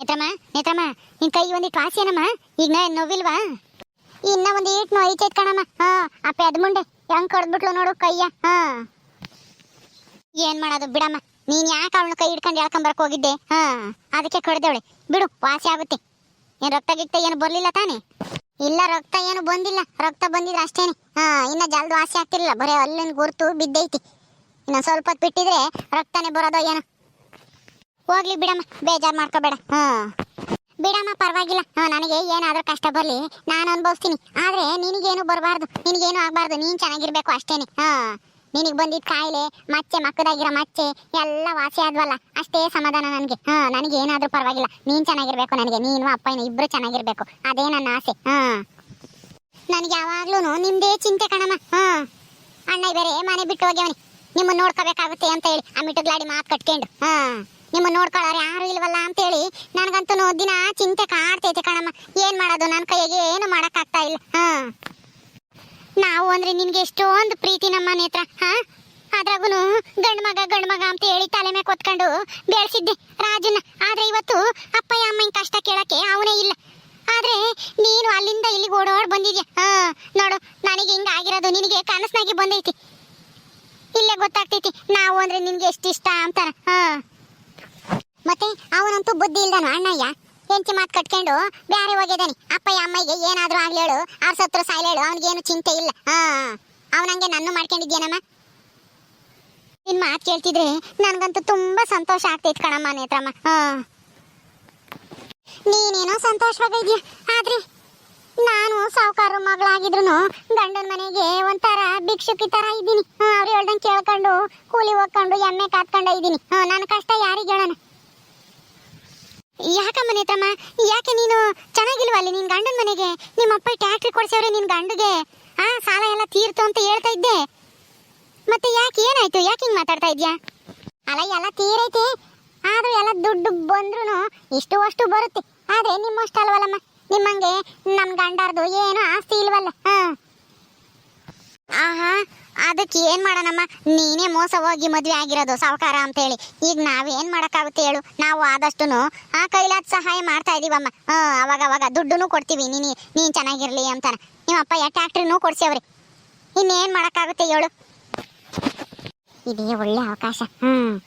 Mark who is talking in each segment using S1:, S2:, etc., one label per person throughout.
S1: ನೇತ್ರಮ್ಮ ನೇತ್ರಮ್ಮ, ನಿನ್ ಕೈ ಒಂದಿಟ್ಟು ವಾಸಿ ಏನಮ್ಮ? ಈಗ ನಾ ನೋವಿಲ್ವಾ? ಇನ್ನ ಒಂದ್ ಏಟ್ ನೋ ಐತೆ ಕಣಮ್ಮ. ಹಾ ಅಪ್ಪ ಅದ್ ಮುಂಡೆ ಹೆಂಗ್ ಕಡ್ದ್ಬಿಟ್ಲು ನೋಡು ಕೈಯ. ಹಾ. ಏನ್ ಮಾಡೋದು ಬಿಡಮ್ಮ. ನೀನ್ ಯಾಕೆ ಅವಳನ್ನ ಕೈ ಹಿಡ್ಕೊಂಡು ಎಳ್ಕೊಂಡ್ ಬರಕ್ ಹೋಗಿದ್ದೆ? ಹಾ, ಅದಕ್ಕೆ ಕಡ್ದೇವಳೆ ಬಿಡು, ವಾಸಿ ಆಗುತ್ತೆ. ಏನ್ ರಕ್ತ ಗಿಕ್ತ ಏನು ಬರ್ಲಿಲ್ಲ ತಾನೇ? ಇಲ್ಲ, ರಕ್ತ ಏನು ಬಂದಿಲ್ಲ. ರಕ್ತ ಬಂದಿದ್ರೆ ಅಷ್ಟೇನೆ. ಹಾ, ಇನ್ನ ಜಲ್ದಿ ವಾಸಿ ಆಗ್ತಿರ್ಲಿಲ್ಲ. ಬರೀ ಅಲ್ಲಿನ ಗುರ್ತು ಬಿದ್ದೈತಿ. ಇನ್ನ ಸ್ವಲ್ಪ ಬಿಟ್ಟಿದ್ರೆ ರಕ್ತನೇ ಬರೋದೋ ಏನೋ. ಹೋಗ್ಲಿ ಬಿಡಮ್ಮ ಬೇಜಾರು ಮಾಡ್ಕೋಬೇಡ. ಹಾ. ಬಿಡಮ್ಮ ಪರವಾಗಿಲ್ಲ. ಹಾ ನನಗೆ ಏನಾದ್ರೂ ಕಷ್ಟ ಬರ್ಲಿ ನಾನು ಅನುಭವಿಸ್ತೀನಿ. ಆದ್ರೆ ನಿನಗೇನು ಬರಬಾರ್ದು ನಿನಗೇನು ಆಗ್ಬಾರ್ದು ನೀನ್ ಚೆನ್ನಾಗಿರ್ಬೇಕು ಅಷ್ಟೇನೆ. ಹಾ ನಿನಗೆ ಬಂದಿದ್ದ ಕಾಯಿಲೆ ಮಚ್ಚೆ ಮಕ್ಕದಾಗಿರೋ ಮಚ್ಚೆ ಎಲ್ಲ ವಾಸಿ ಆದ್ವಲ್ಲ ಅಷ್ಟೇ ಸಮಾಧಾನ ನನಗೆ. ಹಾ ನನಗೆ ಏನಾದರೂ ಪರವಾಗಿಲ್ಲ. ನೀನ್ ಚೆನ್ನಾಗಿರ್ಬೇಕು ನನಗೆ ನೀನು ಅಪ್ಪನ ಇಬ್ರು ಚೆನ್ನಾಗಿರ್ಬೇಕು. ಅದೇ ನನ್ನ ಆಸೆ. ಹಾ. ನನಗೆ ಯಾವಾಗ್ಲೂ ನಿಮ್ದೇ ಚಿಂತೆ ಕಣಮ್ಮ. ಹ್ಮ್ ಅಣ್ಣ ಬೇರೆ ಮನೆ ಬಿಟ್ಟು ಹೋಗ್ಯವನಿ. ನಿಮ್ಮನ್ನ ನೋಡ್ಕೋಬೇಕಾಗುತ್ತೆ ಅಂತ ಹೇಳಿ ಆ ಮಿಟುಗ್ಲಾಡಿ ಮಾತು ಕಟ್ಕೊಂಡು. ಹಾ. ನಿಮ್ಮನ್ನ ನೋಡ್ಕೊಳ್ಳೋರು ಯಾರು ಇಲ್ವಲ್ಲ ಅಂತ ಹೇಳಿ ನನಗಂತೂ ದಿನ ಚಿಂತೆ ಕಾಡ್ತೈತೆ ಕಣಮ್ಮ. ಏನ್ ಮಾಡೋದು? ನನ್ನ ಕೈಗೆ ಏನು ಮಾಡಕ್ಕಾಗ್ತಾ ಇಲ್ಲ. ಹಾ. ನಾವು ಅಂದ್ರೆ ನಿನ್ಗೆ ಎಷ್ಟೊಂದು ಪ್ರೀತಿ ನಮ್ಮ ನೇತ್ರ, ಹಾ? ಅದ್ರಾಗೂ ಗಂಡು ಮಗ ಗಂಡು ಮಗ ಅಂತ ಹೇಳಿ ತಲೆ ಮೇಲೆ ಕೊತ್ಕೊಂಡು ಬೆಳೆಸಿದ್ದೆ ರಾಜನ್ನ. ಆದ್ರೆ ಇವತ್ತು ಅಪ್ಪಯ್ಯ, ಅಮ್ಮನ ಕಷ್ಟ ಕೇಳಕ್ಕೆ ಅವನೇ ಇಲ್ಲ. ಆದ್ರೆ ನೀನು ಅಲ್ಲಿಂದ ಇಲ್ಲಿಗೆ ಓಡೋಡ್ ಬಂದಿದ್ಯಾ? ಹಾ. ನೋಡು, ನನಗೆ ಹಿಂಗ ಆಗಿರೋದು ನಿನಗೆ ಕನಸ್ನಾಗಿ ಬಂದೈತಿ. ಇಲ್ಲೇ ಗೊತ್ತಾಗ್ತೈತಿ. ನಾವು ಅಂದ್ರೆ ನಿನ್ಗೆ ಎಷ್ಟು ಇಷ್ಟ ಅಂತಾರ ಹಾ. ಬುದ್ಧಿ ಇಲ್ದಾನು ಅಣ್ಣಯ್ಯ? ಹೆಂಚಿ ಮಾತು ಕಟ್ಕೊಂಡು ಬ್ಯಾರೆ ಹೋಗಿದ್ದಾನೆ. ಅಪ್ಪಯ್ಯ ಅಮ್ಮಯ್ಯಗೆ ಏನಾದರೂ ಹೇಳು. ಅವ್ರ ಸತ್ರ ಸಾಯ್ಲಿ ಹೇಳು. ಅವನಿಗೇನು ಚಿಂತೆ ಇಲ್ಲ. ಹಾ ಅವನಂಗೆ ನನ್ನ ಮಾಡ್ಕೊಂಡಿದ್ಯೇನಮ್ಮ? ನಿನ್ ಮಾತು ಕೇಳ್ತಿದ್ರೆ ನನ್ಗಂತೂ ತುಂಬಾ ಸಂತೋಷ ಆಗ್ತೈತ್ ಕಣಮ್ಮ ನೇತ್ರಮ್ಮ. ಹಾ. ನೀನೇನೋ ಸಂತೋಷವಾಗಿದ್ಯಾ ಆದ್ರೆ ನಾನು ಸಾವುಕಾರ ಮಗಳಾಗಿದ್ರು ಗಂಡನ ಮನೆಗೆ ಒಂಥರ ಭಿಕ್ಷುಕಿ ತರ ಇದ್ದೀನಿ. ಅವ್ರು ಹೇಳ್ದಂಗೆ ಕೇಳ್ಕೊಂಡು, ಕೂಲಿ ಹೋಗ್ಕೊಂಡು, ಎಮ್ಮೆ ಕಾತ್ಕೊಂಡ ಇದ್ದೀನಿ. ನನ್ನ ಕಷ್ಟ ಯಾರಿಗೆ ಹೇಳೋಣ? ಯಾಕಮ್ಮ ನೇತಮ್ಮ ಯಾಕೆ ನೀನು ಚೆನ್ನಾಗಿಲ್ವಾ ಅಲ್ಲಿ ನಿನ್ ಗಂಡನ ಮನೆಗೆ? ನಿಮ್ಮ ಅಪ್ಪ ಟ್ಯಾಕ್ಟ್ರಿ ಕೊಡ್ಸವ್ರೆ ನಿನ್ ಗಂಡಗೆ. ಆ, ಸಾಲ ಎಲ್ಲ ತೀರ್ತು ಅಂತ ಹೇಳ್ತಾ ಇದ್ದೆ. ಮತ್ತೆ ಯಾಕೆ ಏನಾಯ್ತು? ಯಾಕೆ ಹಿಂಗ್ ಮಾತಾಡ್ತಾ ಇದ್ಯಾ? ಅಲ್ಲ ಎಲ್ಲ ತೀರೈತಿ. ಆದ್ರೂ ಎಲ್ಲ ದುಡ್ಡು ಬಂದ್ರು ಇಷ್ಟು ಅಷ್ಟು ಬರುತ್ತೆ. ಆದ್ರೆ ನಿಮ್ಮಷ್ಟು ಅಲ್ವಲ್ಲಮ್ಮ. ನಿಮ್ಮಂಗೆ ನಮ್ ಗಂಡಾರ್ದು ಏನು ಆಸ್ತಿ ಇಲ್ವಲ್ಲ? ಹಾ. ಅದಕ್ಕೆ ಏನ್ ಮಾಡೋಣಮ್ಮ? ನೀನೇ ಮೋಸ ಹೋಗಿ ಮದ್ವೆ ಆಗಿರೋದು, ಸಾವುಕಾರ ಅಂತ ಹೇಳಿ ಈಗ ನಾವೇನ್ ಮಾಡಕ್ಕಾಗುತ್ತೆ ಹೇಳು? ನಾವು ಆದಷ್ಟು ಆ ಕೈಲಾದ ಸಹಾಯ ಮಾಡ್ತಾ ಇದೀವಮ್ಮ. ಅವಾಗ ಅವಾಗ ದುಡ್ಡುನು ಕೊಡ್ತೀವಿ. ನೀನಿ ನೀನ್ ಚೆನ್ನಾಗಿರ್ಲಿ ಅಂತಾನ. ನಿಮ್ಮ ಅಪ್ಪ ಯಾ ಟ್ಯಾಕ್ಟ್ರಿನೂ ಕೊಡ್ಸೇವ್ರಿ. ಇನ್ನೇನ್ ಮಾಡಕ್ಕಾಗುತ್ತೆ ಹೇಳು? ಇದೇ ಒಳ್ಳೆ ಅವಕಾಶ. ಹ್ಮ್.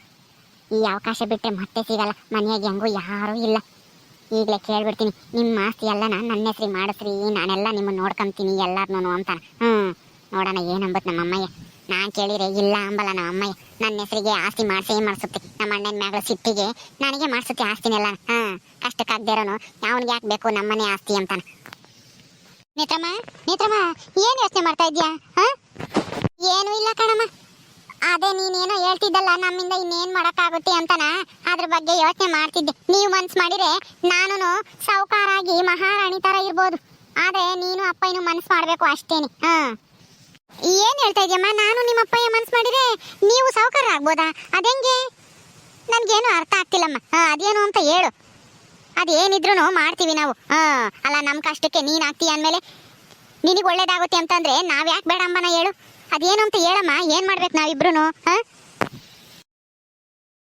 S1: ಈ ಅವಕಾಶ ಬಿಟ್ಟರೆ ಮತ್ತೆ ಸಿಗಲ್ಲ. ಮನೆಯಾಗೆ ಹೆಂಗೂ ಯಾರೂ ಇಲ್ಲ. ಈಗಲೇ ಕೇಳ್ಬಿಡ್ತೀನಿ. ನಿಮ್ಮ ಆಸ್ತಿ ಎಲ್ಲ ನನ್ನ ಹೆಸ್ರಿಗೆ ಮಾಡಿಸ್ರಿ. ನಾನೆಲ್ಲ ನಿಮ್ಮನ್ನು ನೋಡ್ಕೊಂತೀನಿ ಎಲ್ಲರನ್ನೂ ಅಂತಾನ. ಹ್ಞೂ ನೋಡೋಣ ಏನಂಬತ್ತೆ ನಮ್ಮ ಅಮ್ಮಯ್ಯ ನಾನು ಕೇಳಿರೆ ಇಲ್ಲ ಅಂಬಲ್ಲ ನಮ್ಮ ಅಮ್ಮಯ್ಯ ನನ್ನ ಹೆಸರಿಗೆ ಆಸ್ತಿ ಮಾಡಿಸೇ ಮಾಡಿಸುತ್ತೆ. ನಮ್ಮ ಅಣ್ಣನ ಮಗಳ ಸಿಟ್ಟಿಗೆ ನನಗೆ ಮಾಡಿಸುತ್ತೆ ಆಸ್ತಿನೆಲ್ಲ. ಹಾಂ ಕಷ್ಟಕ್ಕಾಗ್ದಿರೋನು ಯಾವನಿಗೆ ಯಾಕೆ ಬೇಕು ನಮ್ಮನೆ ಆಸ್ತಿ ಅಂತಾನೆ. ನೇತ್ರಮ್ಮ ನೇತ್ರಮ್ಮ, ಏನು ಯೋಚನೆ ಮಾಡ್ತಾ ಇದ್ಯಾ ಹಾಂ? ಏನೂ ಇಲ್ಲ ಕಣಮ್ಮ. ಅದೇ ನೀನೇನೋ ಹೇಳ್ತಿದ್ದಲ್ಲ, ನಮ್ಮಿಂದ ಇನ್ನೇನ್ ಮಾಡಕ್ಕಾಗುತ್ತೆ ಅಂತನ? ಅದ್ರ ಬಗ್ಗೆ ಯೋಚನೆ ಮಾಡ್ತಿದ್ದೆ. ನೀವು ಮನ್ಸು ಮಾಡಿದ್ರೆ ನಾನು ಸಾವುಕಾರಾಗಿ ಮಹಾರಾಣಿ ತರ ಇರ್ಬೋದು. ಆದ್ರೆ ನೀನು ಅಪ್ಪಯ್ಯನು ಮನ್ಸ್ ಮಾಡ್ಬೇಕು ಅಷ್ಟೇನೆ. ಹಾ. ಏನ್ ಹೇಳ್ತಾ ಇದೆಯಮ್ಮ? ನಾನು ನಿಮ್ಮ ಅಪ್ಪಯ್ಯ ಮನ್ಸ್ ಮಾಡಿದ್ರೆ ನೀವು ಸಾವುಕಾರ ಆಗ್ಬೋದಾ? ಅದೆಂಗೆ ನನ್ಗೇನು ಅರ್ಥ ಆಗ್ತಿಲ್ಲಮ್ಮ. ಅದೇನು ಅಂತ ಹೇಳು. ಅದೇನಿದ್ರು ಮಾಡ್ತೀವಿ ನಾವು. ಹಾ ಅಲ್ಲ, ನಮ್ ಕಷ್ಟಕ್ಕೆ ನೀನ್ ಆಗ್ತೀಯ ಅಂದ್ಮೇಲೆ ನಿನಗೆ ಒಳ್ಳೇದಾಗುತ್ತೆ ಅಂತಂದ್ರೆ ನಾವ್ ಯಾಕೆ ಬೇಡ ಅಂಬನ ಹೇಳು. ಅದೇನು ಅಂತ ಹೇಳಮ್ಮ. ಏನ್ ಮಾಡ್ಬೇಕು ನಾವಿಬ್ರು ಹಾ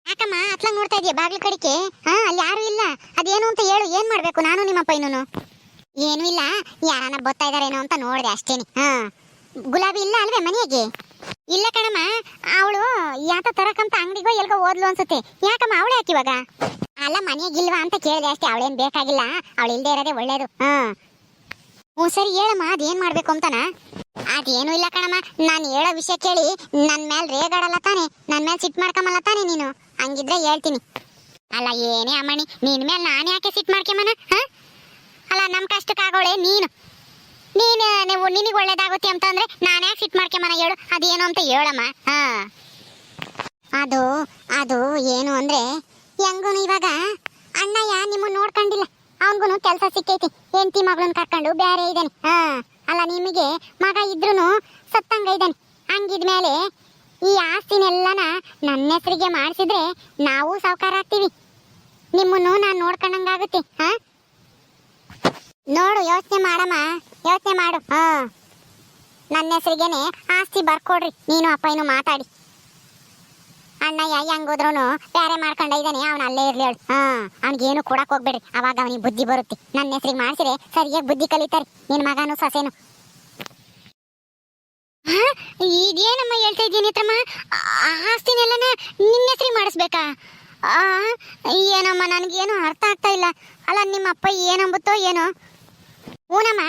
S1: ಯಾಕಮ್ಮ? ಅತ್ಲಂಗ್ ನೋಡ್ತಾ ಇದೀಯ ಬಾಗ್ಲ ಕಡಿಕೆ ಹಾ ಅಲ್ಲಿ ಯಾರು ಇಲ್ಲ. ಅದೇನು ಅಂತ ಹೇಳು. ಏನ್ ಮಾಡ್ಬೇಕು ನಾನು ನಿಮ್ಮ ಇನ್ನು ಏನು ಇಲ್ಲ. ಯಾರನ್ನ ಬರ್ತಾ ಇದಾರೇನೋ ಅಂತ ನೋಡಿದೆ ಅಷ್ಟೇನೆ. ಹಾ ಗುಲಾಬಿ ಇಲ್ಲ ಅಲ್ವೇ ಮನೆಗೆ? ಇಲ್ಲ ಕಣಮ್ಮ, ಅವಳು ಯಾತ ತರಕಂತ ಅಂಗಡಿಗೋ ಎಲ್ಗೋ ಓದ್ಲು ಅನ್ಸುತ್ತೆ. ಯಾಕಮ್ಮ ಅವಳು ಯಾಕೆ ಇವಾಗ ಅಲ್ಲ ಮನೆಗಿಲ್ವಾ ಅಂತ ಕೇಳಿದೆ ಅಷ್ಟೇ, ಅವಳೇನ್ ಬೇಕಾಗಿಲ್ಲ. ಅವಳು ಇಲ್ದೇ ಇರೋದೇ ಒಳ್ಳೇದು. ಹ್ಮ್, ಸರಿ ಹೇಳಮ್ಮ, ಅದೇನ್ ಮಾಡ್ಬೇಕು ಅಂತಾನ? ಅದೇನು ಇಲ್ಲ ಕಣಮ್ಮ, ನಾನು ಹೇಳೋ ವಿಷಯ ಕೇಳಿ ನನ್ನ ಮೇಲೆ ರೇಗಾಡಲ್ಲ ತಾನೆ ನನ್ನ ಮೇಲೆ ಸಿಟ್ ಮಾಡ್ಕೊಂಬಲ್ಲ ತಾನೆ ನೀನು. ಹಂಗಿದ್ರೆ ಹೇಳ್ತೀನಿ. ಅಲ್ಲ, ಏನೇ ಅಮ್ಮಣಿ, ನಿನ್ ಮೇಲೆ ನಾನು ಯಾಕೆ ಸಿಟ್ ಮಾಡ್ಕೊಂಬನ ಹಾ? ಅಲ್ಲ ನಮ್ಮ ಕಷ್ಟಕ್ಕಾಗೋಳೆ ನೀನು. ನೀನು, ನೀವು, ನಿನಗೆ ಒಳ್ಳೇದಾಗುತ್ತೆ ಅಂತಂದ್ರೆ ನಾನು ಯಾಕೆ ಸಿಟ್ ಮಾಡ್ಕೊಂಬನ ಹೇಳು? ಅದೇನು ಅಂತ ಹೇಳಮ್ಮ. ಹಾ. ಅದು ಅದು ಏನು ಅಂದ್ರೆ ಹೆಂಗೂ ಇವಾಗ ಅಣ್ಣಯ್ಯ ನಿಮ್ಮನ್ನ ನೋಡ್ಕೊಂಡಿಲ್ಲ. ಅವನ್ಗೂ ಕೆಲಸ ಸಿಕ್ಕೈತಿ. ಹೆಂಡತಿ ಮಗಳನ್ನ ಕರ್ಕೊಂಡು ಬೇರೆ ಇದ್ದಾನೆ ಹಾ. ಅಲ್ಲ, ನಿಮಗೆ ಮಗ ಇದ್ರೂ ಸತ್ತಂಗ ಇದ್ದಾನೆ ಹಂಗಿದ್ಮೇಲೆ ಈ ಆಸ್ತಿನೆಲ್ಲನ ನನ್ನ ಹೆಸರಿಗೆ ಮಾಡಿಸಿದ್ರೆ ನಾವು ಸಾವುಕಾರ ಆಗ್ತೀವಿ. ನಿಮ್ಮನ್ನು ನಾನು ನೋಡ್ಕೊಂಡಂಗಾಗುತ್ತೆ. ಹಾ? ನೋಡು, ಯೋಚನೆ ಮಾಡಮ್ಮ, ಯೋಚನೆ ಮಾಡು. ಹಾ. ನನ್ನ ಹೆಸರಿಗೆನೆ ಆಸ್ತಿ ಬರ್ಕೊಡ್ರಿ. ನೀನು ಅಪ್ಪ ಇನ್ನು ಮಾತಾಡಿ. ಅಣ್ಣಯ್ಯ ಹೆಂಗೋದ್ರೂ ಬೇರೆ ಮಾಡ್ಕೊಂಡ ಇದ್ದಾನೆ, ಅವನು ಅಲ್ಲೇ ಇರ್ಲಿ ಹೇಳು. ಹಾ, ಅವ್ನಿಗೇನು ಕೊಡಕ್ ಹೋಗ್ಬೇಡ್ರಿ. ಅವಾಗ ಅವನಿಗೆ ಬುದ್ಧಿ ಬರುತ್ತೆ. ನನ್ನ ಹೆಸರಿಗೆ ಮಾಡ್ಸಿದ್ರೆ ಸರಿಯಾಗಿ ಬುದ್ಧಿ ಕಲಿತಾರೆ. ನಿನ್ನ ಮಗನು ಸೊಸೆನು? ಇದೇನಮ್ಮ ಹೇಳ್ತಾ ಇದ್ದೀನಿ ತಮ್ಮ ಆಸ್ತಿನೆಲ್ಲನ ನಿನ್ನ ಹೆಸರಿಗೆ ಮಾಡಿಸ್ಬೇಕಾ? ಏನಮ್ಮ, ನನಗೇನು ಅರ್ಥ ಆಗ್ತಾ ಇಲ್ಲ. ಅಲ್ಲ ನಿಮ್ಮ ಅಪ್ಪ ಏನಂಬುತ್ತೋ ಏನೋ. ಹೂನಮ್ಮ,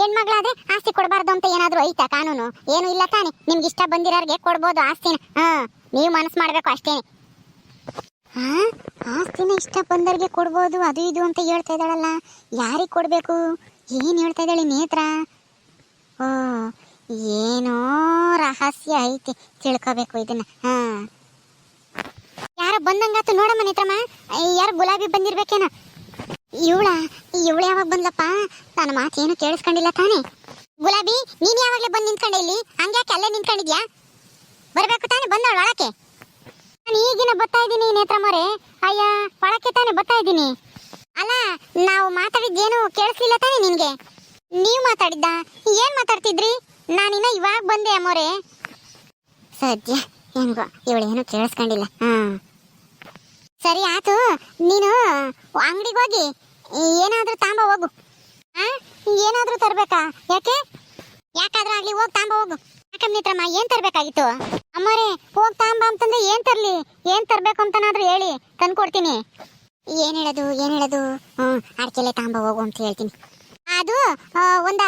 S1: ಹೆಣ್ಮಗಳಾದ್ರೆ ಆಸ್ತಿ ಕೊಡಬಾರ್ದು ಅಂತ ಏನಾದರೂ ಐತಾ ಕಾನೂನು? ಏನು ಇಲ್ಲ ತಾನೆ. ನಿಮ್ಗೆ ಇಷ್ಟ ಬಂದಿರೋರಿಗೆ ಕೊಡ್ಬೋದು ಆಸ್ತಿನ. ಹಾ, ನೀವು ಮನಸ್ಸು ಮಾಡ್ಬೇಕು ಅಷ್ಟೇ ಹಾ ಆಸ್ತಿನ ಇಷ್ಟ ಬಂದವ್ರಿಗೆ ಕೊಡ್ಬೋದು, ಅದು ಇದು ಅಂತ ಹೇಳ್ತಾ ಇದ್ದಾಳಲ್ಲ. ಯಾರಿಗೆ ಕೊಡಬೇಕು? ಏನು ಹೇಳ್ತಾ ಇದ್ದಾಳೆ ನೇತ್ರ? ಓ, ಏನೋ ರಹಸ್ಯ ಐತಿ. ತಿಳ್ಕೋಬೇಕು ಇದನ್ನ. ಹಾ. ಬಂದಂಗಾತು ನೋಡಮ್ಮ ನೇತ್ರಮ್ಮ. ಯಾರು ಗುಲಾಬಿ ಬಂದಿರ್ಬೇಕೇನ. ಇವಳ, ಇವಳು ಯಾವಾಗ ಬಂದ್ಲಪ್ಪ? ನನ್ನ ಮಾತೇನು ಕೇಳಿಸ್ಕೊಂಡಿಲ್ಲ ತಾನೇ. ಗುಲಾಬಿ, ನೀನು ಯಾವಾಗಲೇ ಬಂದು ನಿಂತ್ಕೊಂಡೆ ಇಲ್ಲಿ? ಹಂಗ್ಯಾಕೆ ಅಲ್ಲೇ ನಿಂತ್ಕೊಂಡಿದ್ಯಾ? ಬರಬೇಕು ತಾನೇ ಬಂದವಳು ಒಳಕ್ಕೆ. ನಾನು ಈಗಿನ ಬರ್ತಾ ಇದ್ದೀನಿ ನೇತ್ರಮ್ಮರೇ ಅಯ್ಯ, ಒಳಕ್ಕೆ ತಾನೇ ಬರ್ತಾ ಇದ್ದೀನಿ. ಅಲ್ಲ, ನಾವು ಮಾತಾಡಿದ್ದೇನು ಕೇಳಿಸ್ಲಿಲ್ಲ ತಾನೇ ನಿನಗೆ? ನೀವು ಮಾತಾಡಿದ್ದ, ಏನ್ ಮಾತಾಡ್ತಿದ್ರಿ? ನಾನಿನ್ನ ಇವಾಗ ಬಂದೆ ಅಮ್ಮೋರೆ ಸದ್ಯ ಹೆಂಗೋ, ಇವಳೇನು ಕೇಳಿಸ್ಕೊಂಡಿಲ್ಲ. ಹ್ಮ್. ಸರಿ ಆತು. ನೀನು ಅಂಗಡಿಗೆ ಹೋಗಿ ಏನಾದ್ರೂ ತಾಂಬ ಹೋಗು. ಆ? ಏನಾದ್ರೂ ತರ್ಬೇಕಾ? ಯಾಕೆ? ಯಾಕಾದ್ರೂ ಆಗ್ಲಿ ಹೋಗಿ ತಾಂಬ ಹೋಗು. ಯಾಕಮ್ಮ ಮಿತ್ರಮ್ಮ ಏನ್ ತರ್ಬೇಕಾಗಿತ್ತು? ಅಮ್ಮರೇ, ಹೋಗಿ ತಾಂಬ ಅಂತಂದ್ರೆ ಏನ್ ತರ್ಲಿ? ಏನ್ ತರ್ಬೇಕು ಅಂತನಾದ್ರೂ ಹೇಳಿ. ತಂದ್ಕೊಡ್ತೀನಿ. ಏನ್ ಹೇಳೋದು ಏನ್ ಹೇಳೋದು? ಹ್ಮ್ ಅಡ್ಕೆಲೆ ತಾಂಬ ಹೋಗು ಅಂತ ಹೇಳ್ತೀನಿ. ಅದು ಒಂದ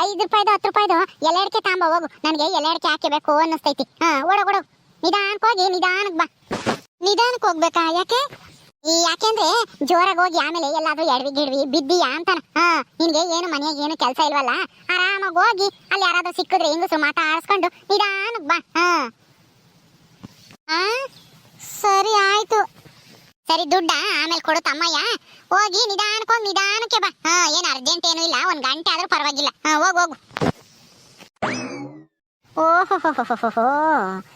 S1: ಐದು ರೂಪಾಯ್ದು, ಹತ್ತು ರೂಪಾಯ್ದು ಎಲೆ ಅಡಿಕೆ ತಾಂಬ ಹೋಗು. ನನಗೆ ಎಲೆ ಅಡಿಕೆ ಹಾಕಬೇಕು ಅನ್ನಿಸ್ತೈತಿ. ಹಾ ಓಡೋಗ್ ನಿಧಾನಕ್ಕೆ ಹೋಗಿ ನಿಧಾನಕ್ಕೆ ಬಾ. ನಿಧಾನಕ್ಕೆ ಹೋಗ್ಬೇಕಾ? ಯಾಕೆ? ಯಾಕೆಂದ್ರೆ ಜೋರಾಗಿ ಹೋಗಿ ಆಮೇಲೆ ಎಲ್ಲಾದ್ರೂ ಎಡವಿ ಗಿಡ್ವಿ ಬಿದ್ದೀಯಾ ಅಂತಾನ. ಹಾ, ನಿನ್ಗೆ ಏನು ಮನೆಯಾಗ ಏನು ಕೆಲಸ ಇಲ್ವಲ್ಲ? ಆರಾಮಾಗಿ ಹೋಗಿ ಅಲ್ಲಿ ಯಾರಾದ್ರೂ ಸಿಕ್ಕಿದ್ರೆ ಹೆಂಗಸರು ಮಾತಾಡ್ಸ್ಕೊಂಡು ನಿಧಾನಕ್ಕೆ ಬಾ. ಹಾ. ಆ, ಸರಿ ಆಯ್ತು. ಸರಿ ದುಡ್ಡ? ಆಮೇಲೆ ಕೊಡು ತಮ್ಮಯ್ಯ. ಹೋಗಿ ನಿಧಾನಕ್ಕೆ ಹೋಗಿ, ನಿಧಾನಕ್ಕೆ ಬಾ. ಹಾ, ಏನು ಅರ್ಜೆಂಟ್ ಏನೂ ಇಲ್ಲ. ಒಂದ್ ಗಂಟೆ ಆದ್ರೂ ಪರವಾಗಿಲ್ಲ. ಹಾ, ಹೋಗು ಹೋಗು. ಓಹೋ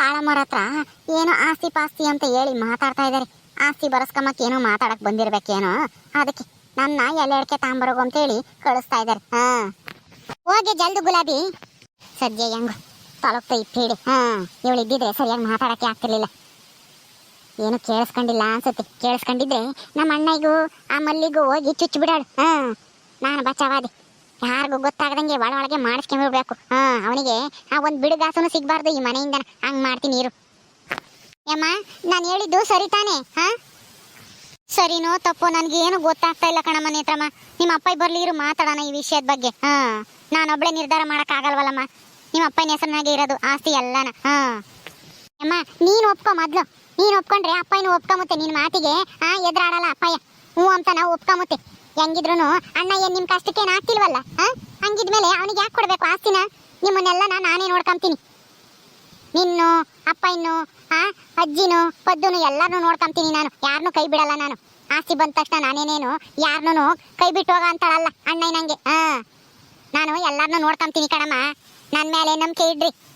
S1: ಕಾಳಮ್ಮರ ಹತ್ರ ಏನೋ ಆಸ್ತಿ ಪಾಸ್ತಿ ಅಂತ ಹೇಳಿ ಮಾತಾಡ್ತಾ ಇದ್ದಾರೆ. ಆಸ್ತಿ ಬರಸ್ಕಮ್ಮಕ್ ಏನೋ ಮಾತಾಡಕ್ ಬಂದಿರ್ಬೇಕೇನೋ. ಅದಕ್ಕೆ ನನ್ನ ಎಲೆ ಅಡಿಕೆ ತಾಂಬರೋಗು ಅಂತೇಳಿ ಕಳಿಸ್ತಾ ಇದ್ದಾರೆ. ಹಾ. ಹೋಗಿ ಜಲ್ದು ಗುಲಾಬಿ. ಸದ್ಯ ಹೆಂಗು ತಲುಪ್ತ ಇಪ್ಪೇಳಿ ಹಾ, ಇವಳು ಇದ್ದಿದ್ರೆ ಸರಿಯಾಗಿ ಮಾತಾಡಕ್ಕೆ ಆಗ್ತಿರ್ಲಿಲ್ಲ. ಏನು ಕೇಳಿಸ್ಕೊಂಡಿಲ್ಲ ಅನ್ಸುತ್ತೆ. ಕೇಳಿಸ್ಕೊಂಡಿದ್ರೆ ನಮ್ಮ ಅಣ್ಣಗೂ ಆ ಮಲ್ಲಿಗೂ ಹೋಗಿ ಚುಚ್ಚು ಬಿಡಾಳು. ಹಾ, ನಾನು ಬಚಾವಾದೆ ಯಾರಿಗೂ ಗೊತ್ತಾಗದಂಗೆ ಒಳ ಒಳಗೆ ಮಾಡಿಸ್ಕೊಂಡ್ಬಿಡ್ಬೇಕು ಹಾ, ಅವನಿಗೆ ಆ ಒಂದು ಬಿಡುಗಾಸನು ಸಿಗ್ಬಾರ್ದು ಈ ಮನೆಯಿಂದ ಹಂಗ್ ಮಾಡ್ತೀನಿ, ಇರು. ಯಮ್ಮ, ನಾನು ಹೇಳಿದ್ದು ಸರಿ ತಾನೆ? ಹಾ? ಸರಿನೋ ತಪ್ಪು ನನಗೆ ಏನು ಗೊತ್ತಾಗ್ತಾ ಇಲ್ಲ ಕಣಮ್ಮ ನೇತ್ರಮ್ಮ. ನಿಮ್ಮ ಅಪ್ಪ ಬರ್ಲಿ, ಇರು, ಮಾತಾಡೋಣ ಈ ವಿಷಯದ ಬಗ್ಗೆ. ಹಾ ನಾನೊಬ್ಳೆ ನಿರ್ಧಾರ ಮಾಡಕ್ ಆಗಲ್ವಲ್ಲಮ್ಮ ನಿಮ್ಮ ಅಪ್ಪನ ಹೆಸರಿನಾಗೆ ಇರೋದು ಆಸ್ತಿ ಎಲ್ಲನ. ಹಾ. ಅಮ್ಮ ನೀನು ಒಪ್ಕೊ ಮೊದ್ಲು. ನೀನು ಒಪ್ಕೊಂಡ್ರೆ ಅಪ್ಪಯ್ಯನು ಒಪ್ಕೊಂಬುತ್ತೆ ನಿನ್ನ ಮಾತಿಗೆ, ಆ, ಎದುರಾಡಲ್ಲ ಅಪ್ಪಯ್ಯ. ಹ್ಞೂ ಅಂತ ನಾವು ಒಪ್ಕೊಂಬತ್ತೆ ಹೆಂಗಿದ್ರು ಅಣ್ಣ ಏನ್ ನಿಮ್ ಕಷ್ಟಕ್ಕೇನು ಆಗ್ತಿಲ್ವಲ್ಲ ಹಂಗಿದ್ಮೇಲೆ ಅವನಿಗೆ ಯಾಕೆ ಕೊಡ್ಬೇಕು ಆಸ್ತಿನ? ನಿಮ್ಮನ್ನೆಲ್ಲ ನಾನೇ ನೋಡ್ಕೊಂತೀನಿ. ನಿನ್ನು ಅಪ್ಪ ಇನ್ನು ಆ ಅಜ್ಜಿನು, ಪದ್ದುನು ಎಲ್ಲಾರು ನೋಡ್ಕೊಂತೀನಿ ನಾನು. ಯಾರನ್ನೂ ಕೈ ಬಿಡಲ್ಲ ನಾನು. ಆಸ್ತಿ ಬಂದ ತಕ್ಷಣ ನಾನೇನೇನು ಯಾರನ್ನೂ ಕೈ ಬಿಟ್ಟು ಹೋಗ ಅಂತಾಳಲ್ಲ ಅಣ್ಣ ನಂಗೆ. ಹಾ. ನಾನು ಎಲ್ಲಾರನ್ನೂ ನೋಡ್ಕೊಂತೀನಿ ಕಣಮ್ಮ. ನನ್ನ ಮೇಲೆ ನಂಬಿಕೆ ಇಡ್ರಿ.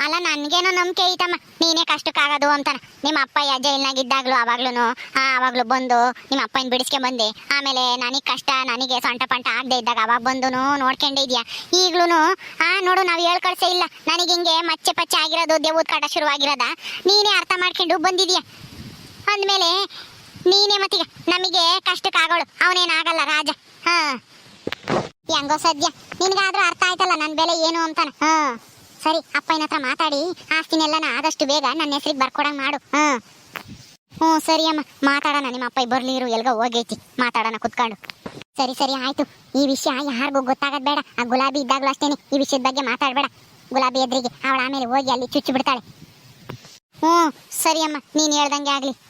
S1: ಅಲ್ಲ, ನನ್ಗೇನೋ ನಂಬಿಕೆ ಐತಮ್ಮ. ನೀನೇ ಕಷ್ಟಕ್ಕಾಗೋದು ಅಂತಾನ. ನಿಮ್ಮ ಅಪ್ಪ ಅಪ್ಪಯ್ಯ ಜೈಲ್ನಾಗಿದ್ದಾಗ್ಲೂ ಅವಾಗ್ಲೂ ಆವಾಗ್ಲೂ ಬಂದು ನಿಮ್ಮ ಅಪ್ಪನ ಬಿಡಿಸ್ಕೆ ಬಂದೆ ಆಮೇಲೆ ನನಗೆ ಕಷ್ಟ, ನನಗೆ ಸೊಂಟ ಪಂಟ ಆಗದೆ ಇದ್ದಾಗ ಅವಾಗ ಬಂದು ನೋಡ್ಕೊಂಡೆ ಇದೆಯಾ. ಈಗ್ಲೂ ಆ, ನೋಡು, ನಾವು ಹೇಳ್ಕಳ್ಸೇ ಇಲ್ಲ. ನನಗೆ ಹಿಂಗೆ ಮಚ್ಚೆ ಪಚ್ಚೆ ಆಗಿರೋದು ದೇವದ ಕಾಟ ಶುರುವಾಗಿರೋದ? ನೀನೇ ಅರ್ಥ ಮಾಡ್ಕೊಂಡು ಬಂದಿದ್ಯಾ? ಅಂದಮೇಲೆ ನೀನೇ ಮತ್ತೀಗ ನಮಗೆ ಕಷ್ಟಕ್ಕಾಗೋಳು. ಅವನೇನಾಗಲ್ಲ ರಾಜ. ಹಾ. ಹೆಂಗೋ ಸದ್ಯ. ನಿನಗಾದ್ರೂ ಅರ್ಥ ಆಯ್ತಲ್ಲ ನನ್ನ ಬೆಲೆ ಏನು ಅಂತಾನೆ. ಹಾ. ಸರಿ ಅಪ್ಪನ ಹತ್ರ ಮಾತಾಡಿ. ಆಸ್ತಿನೆಲ್ಲನ ಆದಷ್ಟು ಬೇಗ ನನ್ನ ಹೆಸರಿಗೆ ಬರ್ಕೊಡಂಗ್ ಮಾಡು. ಹಾ ಹ್ಞೂ ಸರಿ ಅಮ್ಮ. ಮಾತಾಡೋಣ, ನಿಮ್ಮ ಅಪ್ಪ ಬರ್ಲಿ ಇರು, ಎಲ್ಗೋ ಹೋಗೈತಿ. ಮಾತಾಡೋಣ, ಕುತ್ಕೊಂಡು. ಸರಿ ಸರಿ, ಆಯ್ತು. ಈ ವಿಷಯ ಯಾರಿಗೂ ಗೊತ್ತಾಗದ್ ಬೇಡ. ಆ ಗುಲಾಬಿ ಇದ್ದಾಗಲೂ ಅಷ್ಟೇನೆ. ಈ ವಿಷಯದ ಬಗ್ಗೆ ಮಾತಾಡಬೇಡ. ಗುಲಾಬಿ ಎದುರಿಗೆ, ಅವಳ ಆಮೇಲೆ ಹೋಗಿ ಅಲ್ಲಿ ಚುಚ್ಚಿ ಬಿಡ್ತಾಳೆ. ಹ್ಞೂ ಸರಿ ಅಮ್ಮ. ನೀನು ಹೇಳ್ದಂಗೆ ಆಗಲಿ.